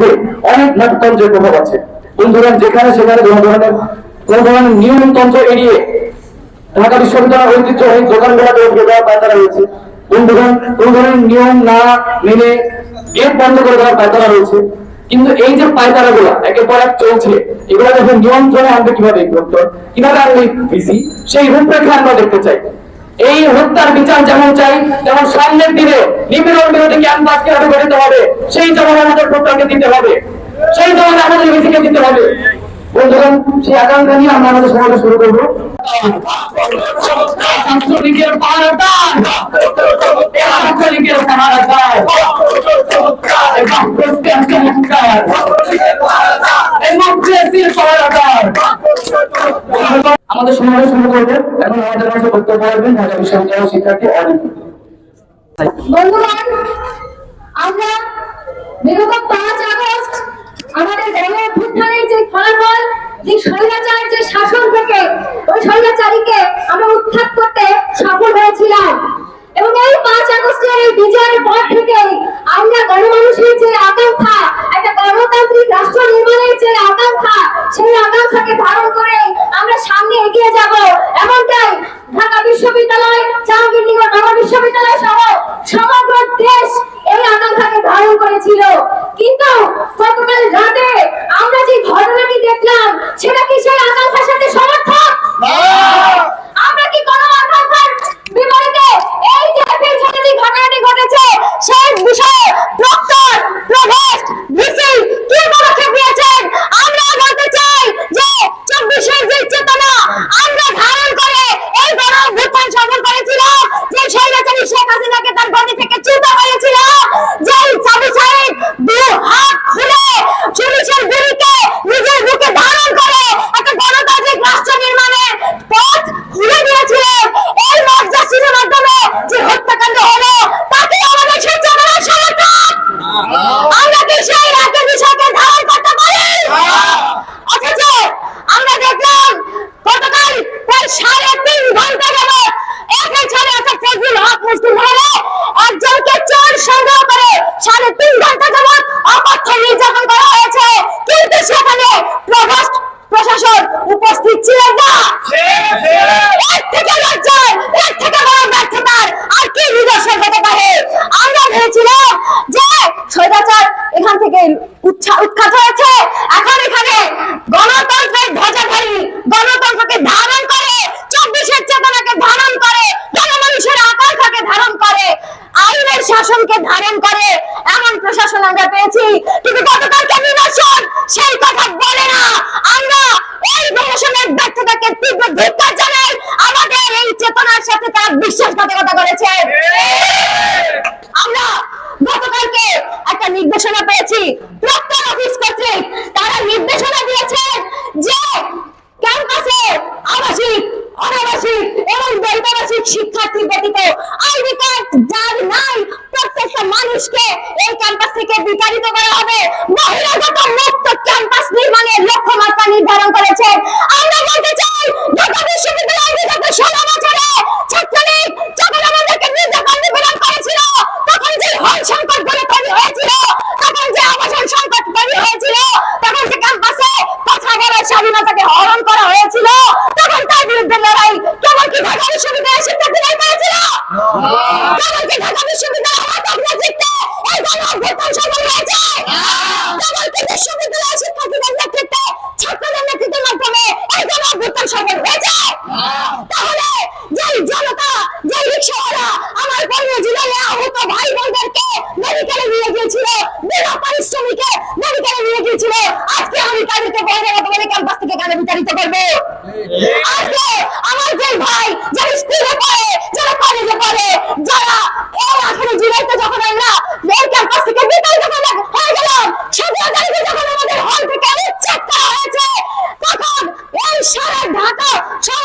মধ্যে অনেক নাটকতন্ত্রের প্রভাব আছে। বন্ধুরা যেখানে সেখানে কোনো ধরনের কোন ধরনের নিয়মতন্ত্র এড়িয়ে ঢাকা বিশ্ববিদ্যালয়ের ঐতিহ্যবাহী দোকানগুলোতে উঠে দেওয়ার পায়তারা হয়েছে বন্ধুগণ, কোন ধরনের নিয়ম না মেনে গেট বন্ধ করে দেওয়ার পায়তারা রয়েছে। কিন্তু এই যে পায়তারা গুলা একের পর এক চলছে, এগুলো যখন নিয়ন্ত্রণে আনবে কীভাবে কীভাবে আনবে? সেই রূপরেখা আমরা দেখতে চাই। এই হত্যার বিচার যেমন চাই, তেমন সামনের দিনে নিপীড়ন বিরোধী ক্যাম্পাস কীভাবে গঠিত হবে। সেই জবাব আমাদের প্রত্যেককে দিতে হবে। সেই জবাব আমাদের ভিসিকে দিতে হবে। আমাদের সমাবেশ শুরু করব এখন আমাদের কাছে বক্তব্য রাখবেন, ঢাকা বিশ্ববিদ্যালয়ের শিক্ষার্থী অরিন্দ বন্ধুগণ, আমরা বিগত পাঁচ আগস্ট আমাদের গণ অভ্যুত্থানের যে ফলাফল, যে স্বৈরাচার, যে শাসন থেকে, ওই স্বৈরাচারীকে আমরা উৎখাত করতে সফল হয়েছিলাম। এবং এই পাঁচ আগস্টের এই বিজয়ের পর থেকে আমরা গণমানুষের যে আকাঙ্ক্ষা, একটা গণতান্ত্রিক রাষ্ট্র নির্মাণের যে আকাঙ্ক্ষা, সেই আকাঙ্ক্ষাকে ধারণ করে আমরা সামনে এগিয়ে যাব এমনটাই ঢাকা বিশ্ববিদ্যালয় জাহাঙ্গীরনগর বাংলা বিশ্ববিদ্যালয় সহ acostumada আইনের শাসনকে ধারণ করে, এমন প্রশাসন আমরা পেয়েছি। কিন্তু গতকালকে নির্বাচন, সেই কথা বলে না। আমরা এই প্রশাসনের ব্যর্থতাকে তীব্র ধিক্কার জানাই। আমাদের এই চেতনার সাথে তারা বিশ্বাসঘাতকতা করেছে। আমরা গতকালকে একটা নির্দেশনা পেয়েছি প্রক্টর অফিস কর্তৃক তারা নির্দেশনা দিয়েছেন যে ক্যাম্পাসে আবাসিক অনাবাসিক এবং বৈবাসিক শিক্ষার্থী ব্যতীত আইডি কার্ড যার নাই প্রত্যেকটা মানুষকে এই ক্যাম্পাস বিতাড়িত করা হবে? বহিরাগত মুক্ত ক্যাম্পাস নির্মাণের লক্ষ্যমাত্রা নির্ধারণ করেছেন আমরা বলতে চাই, ঢাকা বিশ্ববিদ্যালয় বিগত ষোলো বছরে ছাত্রলীগ যখন আমাদেরকে নির্যাতন নিপীড়ন করেছিল, তখন যে হল সংকটগুলো তৈরি হয়েছিল, তখন যে আবাসন সংকট তৈরি হয়েছিল, তখন যে ক্যাম্পাসে কথা স্বাধীনতাকে হরণ করা হয়েছিল, তখন তার বিরুদ্ধে লড়াই কেবল কি ঢাকা বিশ্ববিদ্যালয়ের শিক্ষার্থীরাই করেছিল? কেবল কি ঢাকা বিশ্ববিদ্যালয় মাদক বিশ্ববিদ্যালয়ের শিক্ষার্থীদের নেতৃত্বে ছাত্রদের নেতৃত্বের মাধ্যমে এই গণ অভ্যুত্থান সফল হয়েছে তাহলে যেই জনতা যেই রিক্সাওয়ালা গিয়েছিল বিনা পারিশ্রমিকে আজকে আমি তাদেরকে বহিরাগত বলে ক্যাম্পাস থেকে কেন বিতাড়িত করব আজকে আমার যে ভাই যারা স্কুলে পড়ে যারা কলেজে পড়ে যারা এই আঠারো জুলাইতে যখন আমরা এই ক্যাম্পাস থেকে বিতাড়িত করলাম হয়ে গেলাম সতেরো তারিখে যখন আমাদের হল থেকে উচ্ছেদ করা হয়েছে তখন এই সারা ঢাকা সহ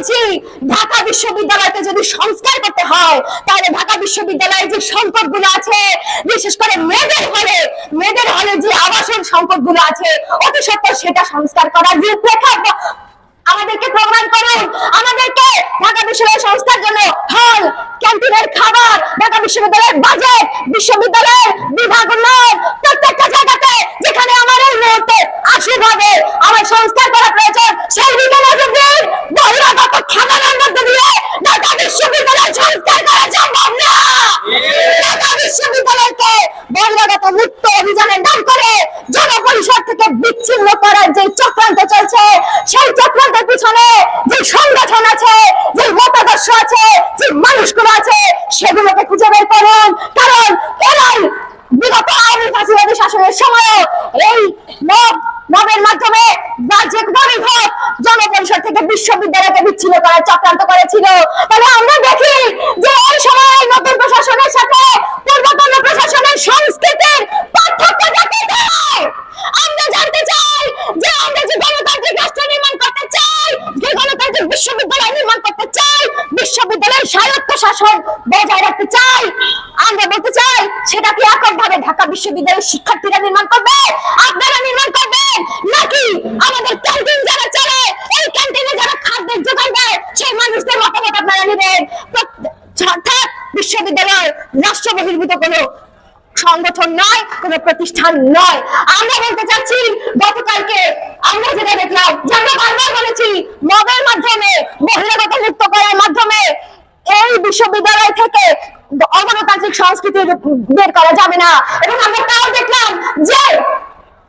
বলছি, ঢাকা বিশ্ববিদ্যালয়কে যদি সংস্কার করতে হয়, তাহলে ঢাকা বিশ্ববিদ্যালয়ে যে সংকটগুলো আছে, বিশেষ করে মেয়েদের হলে মেয়েদের হলে যে আবাসন সংকটগুলো আছে, অতি সত্তর সেটা সংস্কার করার রূপরেখা আমাদেরকে প্রমাণ করুন, আমাদেরকে ঢাকা বিশ্ববিদ্যালয় সংস্থার জন্য হল, ক্যান্টিনের খাবার, ঢাকা বিশ্ববিদ্যালয়ের বাজেট বিশ্ববিদ্যালয়ের বিভাগ উন্নয়ন, প্রত্যেকটা জায়গাতে যেখানে আমার এই মুহূর্তে আশীর্বাদে আমার সংস্কার করা প্রয়োজন, সেই দিকে দিন। খাবারের মধ্যে দিয়ে ঢাকা বিশ্ববিদ্যালয় সংস্কার করা সম্ভব না। ঢাকা বিশ্ববিদ্যালয়কে বহিরাগত মুক্ত অভিযানের নাম করে জনপরিষদ থেকে বিচ্ছিন্ন করার যে চক্রান্ত চলছে, সেই চক্রান্তের পিছনে যে সংগঠন আছে, যে মতাদর্শ আছে, যে মানুষগুলো আছে, সেগুলোকে খুঁজে বের করুন। কারণ এরাই বিগত আওয়ামী ফাঁসিবাদী শাসনের সময় এই মবের মাধ্যমে বা যে কোনোই হোক জনপরিষদ থেকে বিশ্ববিদ্যালয়কে বিচ্ছিন্ন করার চক্রান্ত করেছিল। তাহলে আমরা দেখি যে এই সময় নতুন প্রশাসনের সাথে পূর্বতন প্রশাসনের সংস্কৃতির পার্থক্য চাই আমরা জানতে চাই যে আমরা যে গণতান্ত্রিক রাষ্ট্র নির্মাণ করতে চাই, যে গণতান্ত্রিক বিশ্ববিদ্যালয় নির্মাণ করতে চাই, বিশ্ববিদ্যালয়ের স্বায়ত্ত শাসন বজায় রাখতে চাই। আমরা বলতে চাই সেটা কি এককভাবে ঢাকা বিশ্ববিদ্যালয়ের শিক্ষার্থীরা নির্মাণ করবে আপনারা নির্মাণ করবেন নাকি আমাদের ক্যান্টিন যারা চলে এই ক্যান্টিনে যারা খাদ্যের যোগান দেয় সেই মানুষদের আপনারা অর্থাৎ বিশ্ববিদ্যালয় রাষ্ট্র বহির্ভূত কোনো সংগঠন নয়, কোনো প্রতিষ্ঠান নয়। আমরা বলতে চাচ্ছি, গতকালকে আমরা যেটা দেখলাম যে আমরা বারবার বলেছি মবের মাধ্যমে বহিরাগত মুক্ত করার মাধ্যমে এই বিশ্ববিদ্যালয় থেকে অগণতান্ত্রিক সংস্কৃতি বের করা যাবে না। এবং আমরা তাও দেখলাম যে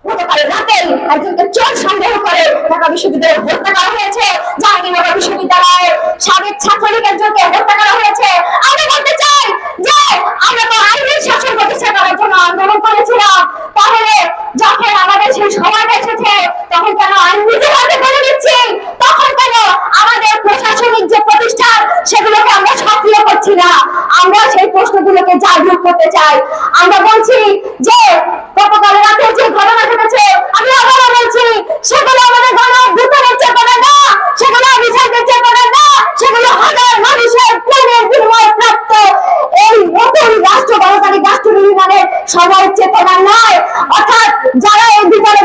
গতকাল রাতে একজনকে চোর সন্দেহ করে ঢাকা বিশ্ববিদ্যালয়ে হত্যা করা হয়েছে। জাহাঙ্গীরনগর বিশ্ববিদ্যালয়ের সাবেক ছাত্রলীগ হত্যা করা হয়েছে, আমি বলতে চাই যে আমরা তো আইনের শাসন প্রতিষ্ঠা করার জন্য আন্দোলন করেছিলাম। তাহলে যখন আমাদের সেই এসেছে, তখন কেন আইন নিজের হাতে করে নিচ্ছি? তখন কেন আমাদের প্রশাসনিক যে প্রতিষ্ঠান, সেগুলোকে আমরা সক্রিয় করছি না? আমরা সেই প্রশ্নগুলোকে জাগ্রত করতে চাই। আমরা বলছি যে, গতকাল রাতে যে ঘটনা ঘটেছে, আমি আবারও বলছি, সেগুলো আমাদের গণ অভ্যুত্থানের চেতনা সেগুলো হাজার মানুষের প্রাণের প্রাপ্ত, এই নতুন রাষ্ট্র গণতান্ত্রিক রাষ্ট্র নির্মাণের সময় চেতনা নয় অর্থাৎ যারা এই ভিতরে